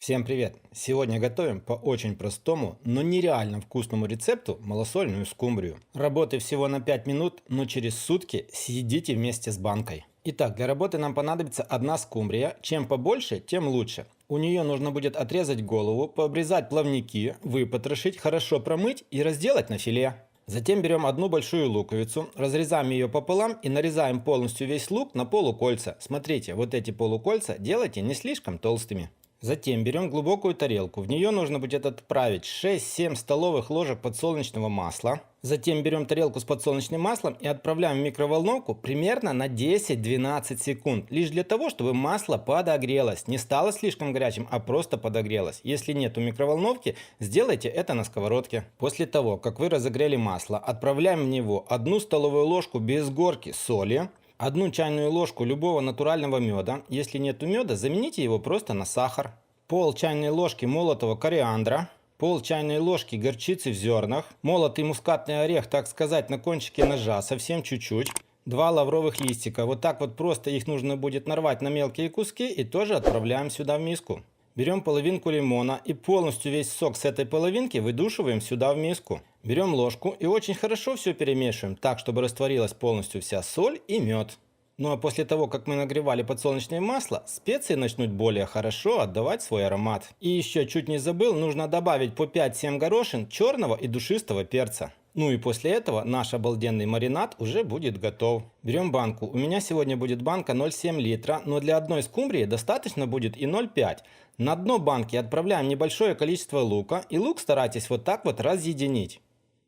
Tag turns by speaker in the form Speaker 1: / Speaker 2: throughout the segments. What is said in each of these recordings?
Speaker 1: Всем привет! Сегодня готовим по очень простому, но нереально вкусному рецепту малосольную скумбрию. Работы всего на 5 минут, но через сутки съедите вместе с банкой. Итак, для работы нам понадобится одна скумбрия. Чем побольше, тем лучше. У нее нужно будет отрезать голову, пообрезать плавники, выпотрошить, хорошо промыть и разделать на филе. Затем берем одну большую луковицу, разрезаем ее пополам и нарезаем полностью весь лук на полукольца. Смотрите, вот эти полукольца делайте не слишком толстыми. Затем берем глубокую тарелку. В нее нужно будет отправить 6-7 столовых ложек подсолнечного масла. Затем берем тарелку с подсолнечным маслом и отправляем в микроволновку примерно на 10-12 секунд. Лишь для того, чтобы масло подогрелось. Не стало слишком горячим, а просто подогрелось. Если нет у микроволновки, сделайте это на сковородке. После того, как вы разогрели масло, отправляем в него одну столовую ложку без горки соли. Одну чайную ложку любого натурального меда. Если нет меда, замените его просто на сахар. Пол чайной ложки молотого кориандра. Пол чайной ложки горчицы в зернах. Молотый мускатный орех, так сказать, на кончике ножа, совсем чуть-чуть. Два лавровых листика. Вот так вот просто их нужно будет нарвать на мелкие куски и тоже отправляем сюда в миску. Берем половинку лимона и полностью весь сок с этой половинки выдушиваем сюда в миску. Берем ложку и очень хорошо все перемешиваем, так чтобы растворилась полностью вся соль и мед. Ну а после того, как мы нагревали подсолнечное масло, специи начнут более хорошо отдавать свой аромат. И еще чуть не забыл, нужно добавить по 5-7 горошин черного и душистого перца. Ну и после этого наш обалденный маринад уже будет готов. Берем банку. У меня сегодня будет банка 0,7 литра, но для одной скумбрии достаточно будет и 0,5. На дно банки отправляем небольшое количество лука, и лук старайтесь вот так вот разъединить.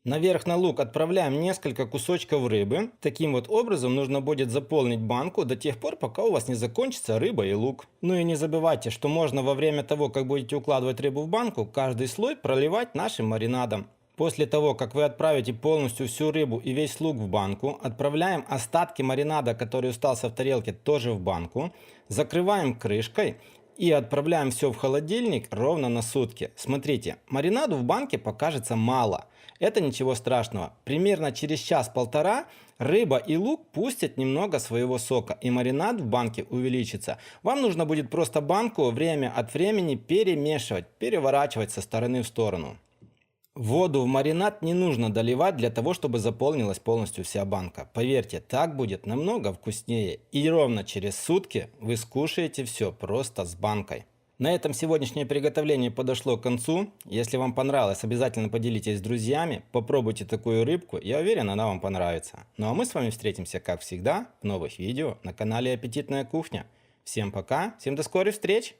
Speaker 1: Наверх на лук отправляем несколько кусочков рыбы. Таким вот образом нужно будет заполнить банку до тех пор, пока у вас не закончится рыба и лук. Ну и не забывайте, что можно во время того, как будете укладывать рыбу в банку, каждый слой проливать нашим маринадом. После того, как вы отправите полностью всю рыбу и весь лук в банку, отправляем остатки маринада, который остался в тарелке, тоже в банку, закрываем крышкой и отправляем все в холодильник ровно на сутки. Смотрите, маринаду в банке покажется мало. Это ничего страшного. Примерно через час-полтора рыба и лук пустят немного своего сока, и маринад в банке увеличится. Вам нужно будет просто банку время от времени перемешивать, переворачивать со стороны в сторону. Воду в маринад не нужно доливать для того, чтобы заполнилась полностью вся банка. Поверьте, так будет намного вкуснее. И ровно через сутки вы скушаете все просто с банкой. На этом сегодняшнее приготовление подошло к концу. Если вам понравилось, обязательно поделитесь с друзьями. Попробуйте такую рыбку, я уверен, она вам понравится. Ну а мы с вами встретимся, как всегда, в новых видео на канале Аппетитная кухня. Всем пока, всем до скорых встреч!